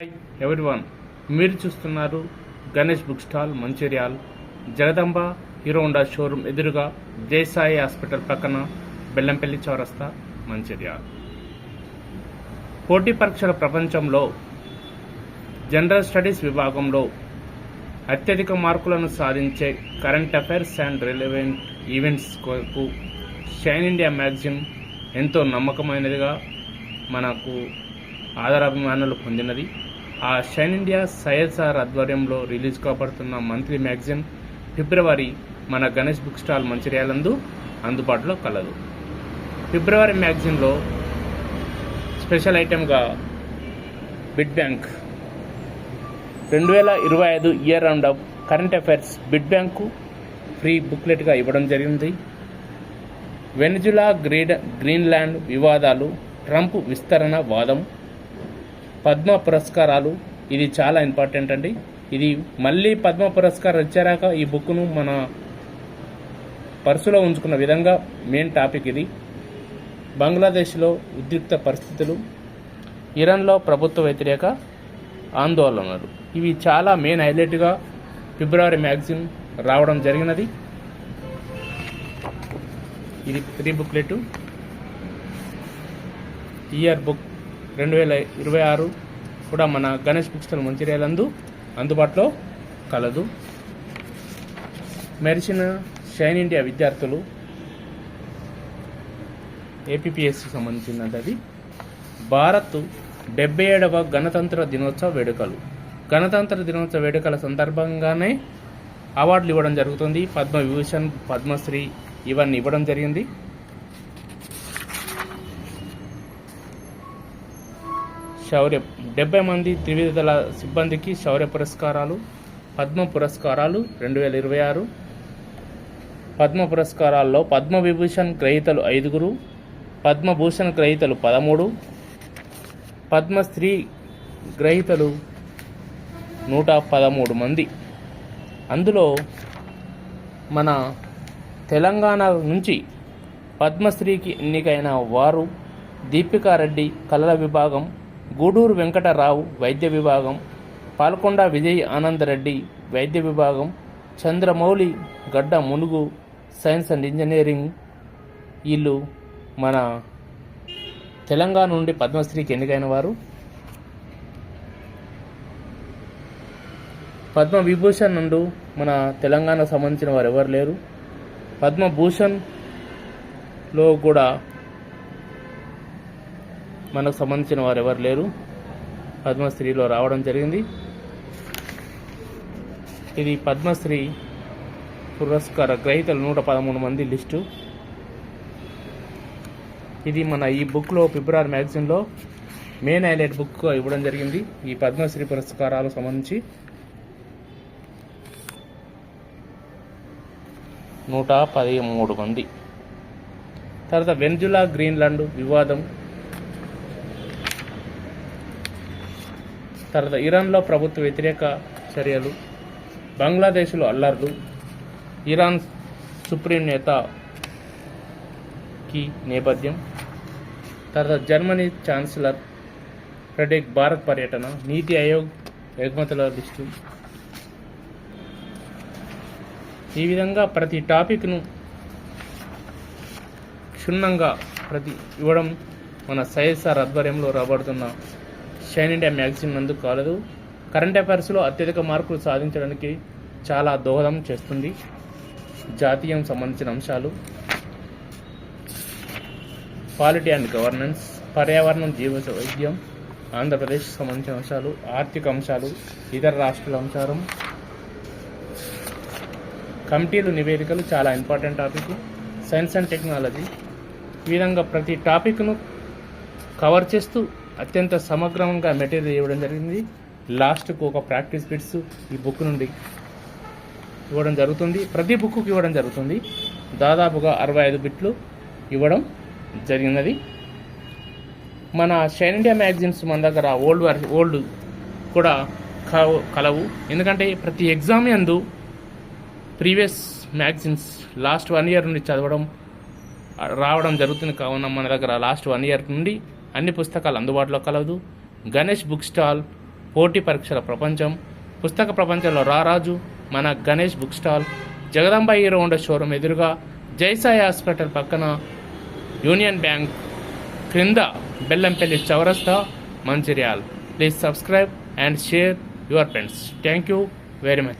Hi everyone మీరు చూస్తున్నారు Ganesh book stall Mancherial Jagadamba Hero Honda showroom ఎదురుగా Jayasai hospital పక్కన బెల్లంపల్లి చౌరస్తా మంచిర్యాల్ పోటీ పరీక్షల ప్రపంచంలో జనరల్ స్టడీస్ విభాగంలో అత్యధిక మార్కులను సాధించే current affairs and relevant events కొరకు షైన్ ఇండియా మ్యాగజిన్ ఎంతో నమ్మకమైనదిగా మనకు ఆదరాభిమానులు పొందినది. ఆ షైన్ ఇండియా సైఎస్ఆర్ ఆధ్వర్యంలో రిలీజ్ కాబడుతున్న మంత్లీ మ్యాగజైన్ ఫిబ్రవరి మన గణేష్ బుక్ స్టాల్ మంచిర్యాలందు అందుబాటులో కలదు. ఫిబ్రవరి మ్యాగజైన్లో స్పెషల్ ఐటెంగా బిడ్ బ్యాంక్ రెండు వేల ఇరవై ఐదు year round of current affairs bit bank free బుక్లెట్గా ఇవ్వడం జరిగింది. వెనిజులా గ్రీడ్ గ్రీన్లాండ్ వివాదాలు ట్రంప్ విస్తరణ వాదం పద్మ పురస్కారాలు. ఇది చాలా ఇంపార్టెంట్ అండి. ఇది మళ్ళీ పద్మ పురస్కారం ఇచ్చారాక ఈ బుక్ను మన పర్సులో ఉంచుకున్న విధంగా మెయిన్ టాపిక్ ఇది. బంగ్లాదేశ్లో ఉద్రిక్త పరిస్థితులు ఇరాన్లో ప్రభుత్వ వ్యతిరేక ఆందోళనలు. ఇవి చాలా మెయిన్ హైలైట్గా ఫిబ్రవరి మ్యాగజిన్ రావడం జరిగినది. ఇది త్రీ బుక్లెట్. ఇయర్ బుక్ రెండు వేల ఇరవై ఆరు కూడా మన గణేష్ బుక్ స్టాల్ మంచిర్యాలందు అందుబాటులో కలదు. మెరిసిన షైన్ ఇండియా విద్యార్థులు ఏపీఎస్సి సంబంధించినది. అది భారత్ డెబ్బై ఏడవ గణతంత్ర దినోత్సవ వేడుకలు. గణతంత్ర దినోత్సవ వేడుకల సందర్భంగానే అవార్డులు ఇవ్వడం జరుగుతుంది. పద్మవిభూషణ్ పద్మశ్రీ ఇవన్నీ ఇవ్వడం జరిగింది. శౌర్య డెబ్బై మంది త్రివిధ దళ సిబ్బందికి శౌర్య పురస్కారాలు పద్మ పురస్కారాలు రెండు వేల ఇరవై ఆరు పద్మ పురస్కారాల్లో పద్మవిభూషణ్ గ్రహీతలు ఐదుగురు పద్మభూషణ్ గ్రహీతలు పదమూడు పద్మశ్రీ గ్రహీతలు నూట పదమూడు మంది. అందులో మన తెలంగాణ నుంచి పద్మశ్రీకి ఎన్నికైన వారు దీపికారెడ్డి కళల విభాగం గూడూరు వెంకటరావు వైద్య విభాగం పాల్కొండ విజయ్ ఆనందరెడ్డి వైద్య విభాగం చంద్రమౌళి గడ్డ మునుగు సైన్స్ అండ్ ఇంజనీరింగ్ వీళ్ళు మన తెలంగాణ నుండి పద్మశ్రీకి ఎన్నికైన వారు. పద్మ విభూషణ్ నుండి మన తెలంగాణకు సంబంధించిన వారు ఎవరు లేరు పద్మభూషణ్లో కూడా మనకు సంబంధించిన వారు ఎవరు లేరు. పద్మశ్రీలో రావడం జరిగింది. ఇది పద్మశ్రీ పురస్కార గ్రహీతలు నూట పదమూడు మంది లిస్టు. ఇది మన ఈ బుక్లో ఫిబ్రవరి మ్యాగజైన్లో మెయిన్ హైలైట్ బుక్ ఇవ్వడం జరిగింది. ఈ పద్మశ్రీ పురస్కారాలకు సంబంధించి నూట పదమూడు మంది. తర్వాత వెన్జులా గ్రీన్లాండ్ వివాదం. తర్వాత ఇరాన్లో ప్రభుత్వ వ్యతిరేక చర్యలు బంగ్లాదేశ్లో అల్లర్లు ఇరాన్ సుప్రీం నేతకి నేపథ్యం తర్వాత జర్మనీ ఛాన్సలర్ ఫ్రెడరిక్ భారత్ పర్యటన నీతి ఆయోగ్ ఎగుమతుల లిస్టు. ఈ విధంగా ప్రతి టాపిక్ను క్షుణ్ణంగా ప్రతి ఇవ్వడం మన సైఎస్ఆర్ ఆధ్వర్యంలో రాబడుతున్న షైన్ ఇండియా మ్యాగజైన్ నందు కాలదు. కరెంట్ అఫైర్స్లో అత్యధిక మార్కులు సాధించడానికి చాలా దోహదం చేస్తుంది. జాతీయం సంబంధించిన అంశాలు. క్వాలిటీ అండ్ గవర్నెన్స్ పర్యావరణం జీవ వైద్యం ఆంధ్రప్రదేశ్ సంబంధించిన అంశాలు ఆర్థిక అంశాలు ఇతర రాష్ట్రాల అంశాలు. కమిటీలు నివేదికలు చాలా important topic science and technology ఈ విధంగా ప్రతి టాపిక్ను కవర్ చేస్తూ అత్యంత సమగ్రంగా మెటీరియల్ ఇవ్వడం జరిగింది. లాస్ట్కు ఒక ప్రాక్టీస్ బిట్స్ ఈ బుక్ నుండి ఇవ్వడం జరుగుతుంది. ప్రతి బుక్కు ఇవ్వడం జరుగుతుంది. దాదాపుగా అరవై ఐదు బిట్లు ఇవ్వడం జరిగినది. మన షైన్ ఇండియా మ్యాగజైన్స్ మన దగ్గర ఓల్డ్ వర్ ఓల్డ్ కూడా కలవు కలవు. ఎందుకంటే ప్రతి ఎగ్జామ్ యందు previous magazines last one year నుండి చదవడం రావడం జరుగుతుంది. కావున మన దగ్గర లాస్ట్ వన్ ఇయర్ నుండి అన్ని పుస్తకాలు అందుబాటులో కలదు. గణేష్ బుక్ స్టాల్ పోటీ పరీక్షల ప్రపంచం పుస్తక ప్రపంచంలో రారాజు మన Ganesh book stall Jagadamba Hero Honda showroom ఎదురుగా జైసాయి హాస్పిటల్ పక్కన యూనియన్ బ్యాంక్ క్రింద Bellampalli Chowrasta Mancherial. Please subscribe and share your friends thank you very much